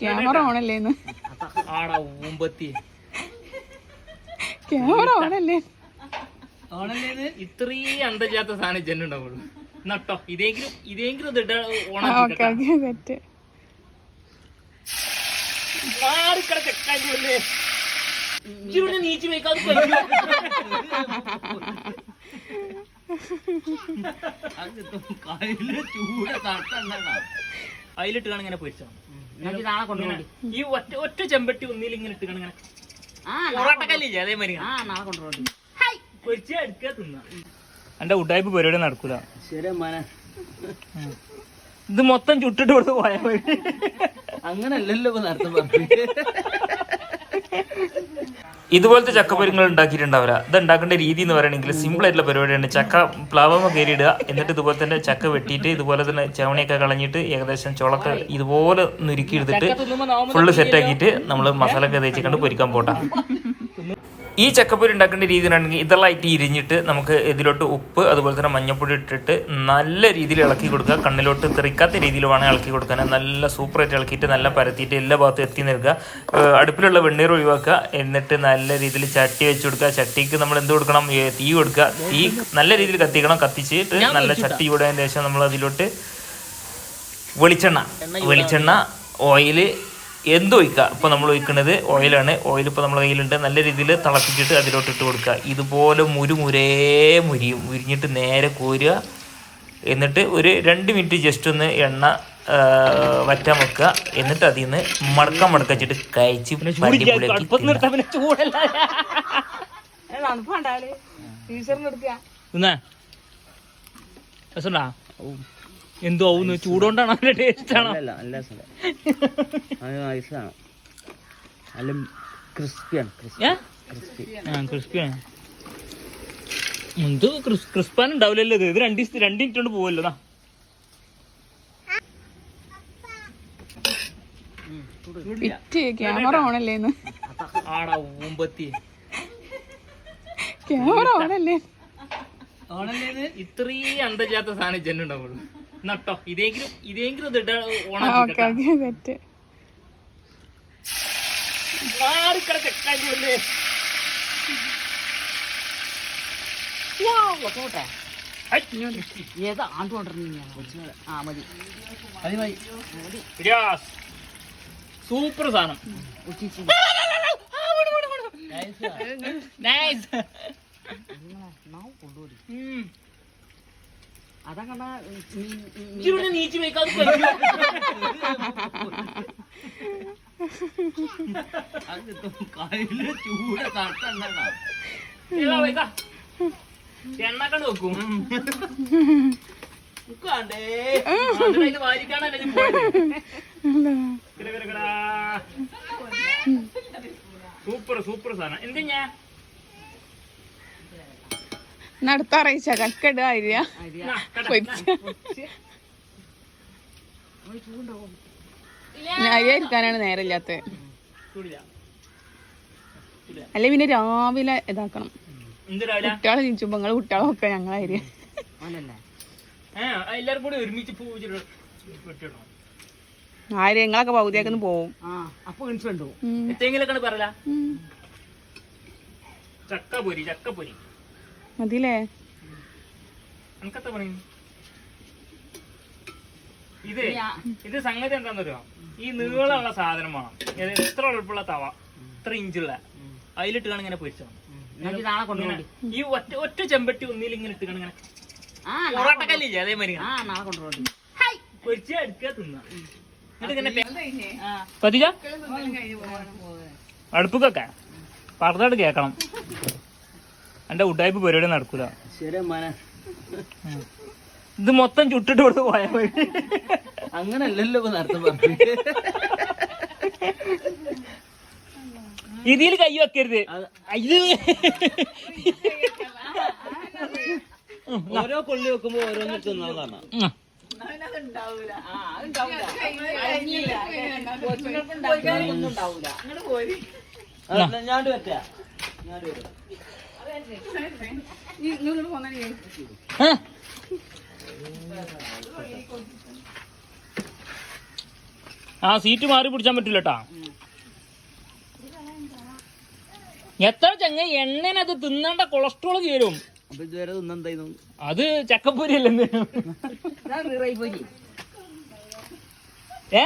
Camera ഓണല്ലേന്ന്. ആടാ ഊമ്പത്തി camera ഓണല്ലേ? ഇത്രയും അന്തജാത്ത സാധനം ജന്നുണ്ടാവുള്ളൂ നട്ടോ ഇതെങ്കിലും ഇതെങ്കിലും ഇവിടെ നീച്ച് വെക്കാതെ കഴിയോ? അതിലിട്ട് കാണാൻ ഇങ്ങനെ പൊരിച്ചോ ഇങ്ങനെ ഈ ഒറ്റ ഒറ്റ ചെമ്പട്ടി ഒന്നിൽ ഇങ്ങനെ ഇട്ട് കാണാൻ ഇങ്ങനെ പൊറോട്ടക്കല്ലില്ലേ അതേമാതിരി പൊരിച്ച എടുക്കുക തിന്ന. എന്റെ ഉഡായ്പ പരിപാടി നടക്കൂല. ഇത് മൊത്തം ചുട്ടിട്ട് കൊടുത്ത് പോയാൽ മതി. അങ്ങനല്ലല്ലോ പറഞ്ഞു ഇതുപോലത്തെ ചക്കപ്പരിങ്ങൾ ഉണ്ടാക്കിയിട്ടുണ്ടാവില്ല. ഇത് ഉണ്ടാക്കേണ്ട രീതി എന്ന് പറയുകയാണെങ്കിൽ സിമ്പിൾ ആയിട്ടുള്ള പരിപാടിയാണ്. ചക്ക പ്ലാവമ കയറിയിടുക എന്നിട്ട് ഇതുപോലെ തന്നെ ചക്ക വെട്ടിയിട്ട് ഇതുപോലെ തന്നെ ചവണിയൊക്കെ കളഞ്ഞിട്ട് ഏകദേശം ചുളക്ക ഇതുപോലെ നുരുക്കി എടുത്തിട്ട് ഫുള്ള് സെറ്റ് ആക്കിയിട്ട് നമ്മൾ മസാല ഒക്കെ തേച്ചിക്കൊണ്ട് പൊരിക്കാൻ പോട്ടാ. ഈ ചക്കപ്പൊരി ഉണ്ടാക്കേണ്ട രീതി ഉണ്ടെങ്കിൽ ഇതെല്ലാം ഇതെല്ലാമായിട്ട് ഇരിഞ്ഞിട്ട് നമുക്ക് ഇതിലോട്ട് ഉപ്പ് അതുപോലെ തന്നെ മഞ്ഞപ്പൊടി ഇട്ടിട്ട് നല്ല രീതിയിൽ ഇളക്കി കൊടുക്കുക. കണ്ണിലോട്ട് തെറിക്കാത്ത രീതിയിൽ വേണം ഇളക്കി കൊടുക്കാൻ. നല്ല സൂപ്പറായിട്ട് ഇളക്കിയിട്ട് നല്ല പരത്തിയിട്ട് എല്ലാ ഭാഗത്തും എത്തി നിൽക്കുക. അടുപ്പിലുള്ള വെണ്ണീർ ഒഴിവാക്കുക. എന്നിട്ട് നല്ല രീതിയിൽ ചട്ടി വെച്ച് കൊടുക്കുക. ചട്ടിക്ക് നമ്മൾ എന്ത് കൊടുക്കണം? തീ കൊടുക്കുക. തീ നല്ല രീതിയിൽ കത്തിക്കണം. കത്തിച്ചിട്ട് നല്ല ചട്ടി ചൂടായതിന് ശേഷം നമ്മൾ അതിലോട്ട് വെളിച്ചെണ്ണ. വെളിച്ചെണ്ണ ഓയിൽ എന്ത് ഒഴിക്കുക ഇപ്പോൾ നമ്മൾ ഒഴിക്കുന്നത് ഓയിലാണ് ഓയിൽ ഇപ്പോൾ നമ്മുടെ കയ്യിലുണ്ട്. നല്ല രീതിയിൽ തിളപ്പിച്ചിട്ട് അതിലോട്ട് ഇട്ട് കൊടുക്കുക. ഇതുപോലെ മുരുമുരേ മുരിയും. മുരിഞ്ഞിട്ട് നേരെ കോരുക. എന്നിട്ട് ഒരു രണ്ട് മിനിറ്റ് ജസ്റ്റ് ഒന്ന് എണ്ണ വറ്റാൻ വെക്കുക. എന്നിട്ട് അതിൽ നിന്ന് മടക്കം മടക്കച്ചിട്ട് കഴിച്ച് അടിപൊളിയാക്കി തണുപ്പുണ്ടാൽ ടീച്ചറിന് എടുക്കുക. എന്തോ ആവുന്നു? ചൂടുകൊണ്ടാണ് അതിന്റെ ടേസ്റ്റ് ആണോ? അല്ല നല്ല അത് നൈസാണ് നല്ല ക്രിസ്പിയാണ് ക്രിസ്പി. ക്രിസ്പിയാണ്. എന്ത് ക്രിസ്പാൻ ഉണ്ടാവില്ലല്ലോ ഇത്. ഇത് രണ്ട് മിനിറ്റ് കൊണ്ട് പോവല്ലോ ക്യാമറ ഓണല്ലേന്ന് ആടാ ക്യാമറ ഓണല്ലേ? ഇത്രയും അന്തജാത്ത സാധനം ജന്നുണ്ടാവുള്ളൂ നട്ടോ? ഇതെങ്കിലും ഇതെങ്കിലും ഇത് ഇടാ ഓക്കെ ഓക്കെ സെറ്റ് ഓണാക്കിടക്കല്ലേ ഏതാ ആണ്ട് കൊണ്ടിരുന്ന ആ മതി. മതി മതി. സൂപ്പർ സാധനം. ഉച്ചിച്ച്. നൈസ് കൊണ്ടുപോയി ഉം. അതാ കണ്ട ഇവിടെ നീച്ച് വെക്കാതെ കഴിയോ? ചൂട് വെക്കാ. എണ്ണക്കണ്ട് വെക്കും. അതിലതിൽ വാരിക്കാണല്ലേ. സൂപ്പർ സൂപ്പർ സാധനം എന്ത് ഞാൻ നടത്ത അറിയിച്ച കക്കട അരിയ. അരിയായിരിക്കാനാണ് നേരമില്ലാത്തത്. അല്ലെ പിന്നെ രാവിലെ ഇതാക്കണം. എന്ത് രാവിലെ കുട്ടികളെ ജനിച്ചുമ്പോ നിങ്ങൾ കുട്ടികളെ ഒക്കെ ഞങ്ങളെ എല്ലാരും കൂടി ഒരുമിച്ച് ആര് ഞങ്ങളൊക്കെ പകുതിയാക്കുന്നു പോവും. ഇൻസുണ്ടോ. ഉം. മതിലേ? എനിക്കത്തെ പണി? ഇത് ഇത് സംഗതി എന്താണെന്നറിയോ ഈ നീളമുള്ള സാധനം വേണം. ഇത് എത്ര ഉഴപ്പുള്ള തവ? ഇത്ര ഇഞ്ചുള്ള. അതിലിട്ടാണ് ഇങ്ങനെ പൊരിച്ചോ ഈ ഒറ്റ ഒറ്റ ചെമ്പട്ടി ഒന്നിൽ ഇങ്ങനെ ഇട്ട് കാണാൻ ഇങ്ങനെ. ആ പൊറോട്ടക്കല്ലില്ലേ അതേമാതിരി പൊരിച്ച എടുക്കുക തിന്ന. പതിജ? അടുപ്പൊക്കെ പറഞ്ഞിട്ട് കേക്കണം. എന്റെ ഉടായ്പ പരിപാടി നടക്കൂല. ശരി മന. ഇത് മൊത്തം ചുട്ടിട്ട് കൊടുത്ത് പോയാ മതി അങ്ങനല്ലല്ലോ ഇപ്പൊ നേരത്തെ പറഞ്ഞു ഇതിൽ കൈ വെക്കരുത്. ഇത് ഓരോ കൊള്ളി വെക്കുമ്പോ ഓരോന്ന് തിന്നതാണ്. ഞാണ്ട് പറ്റാ ഞാൻ? ആ സീറ്റ് മാറി പിടിച്ചാൻ പറ്റില്ല കേട്ടാ എത്ര ചങ്ങ എണ്ണനത് തിന്നേണ്ട കൊളസ്ട്രോൾ കയറും അത് ചക്കപ്പൊരി അല്ലെന്ന് ഏ?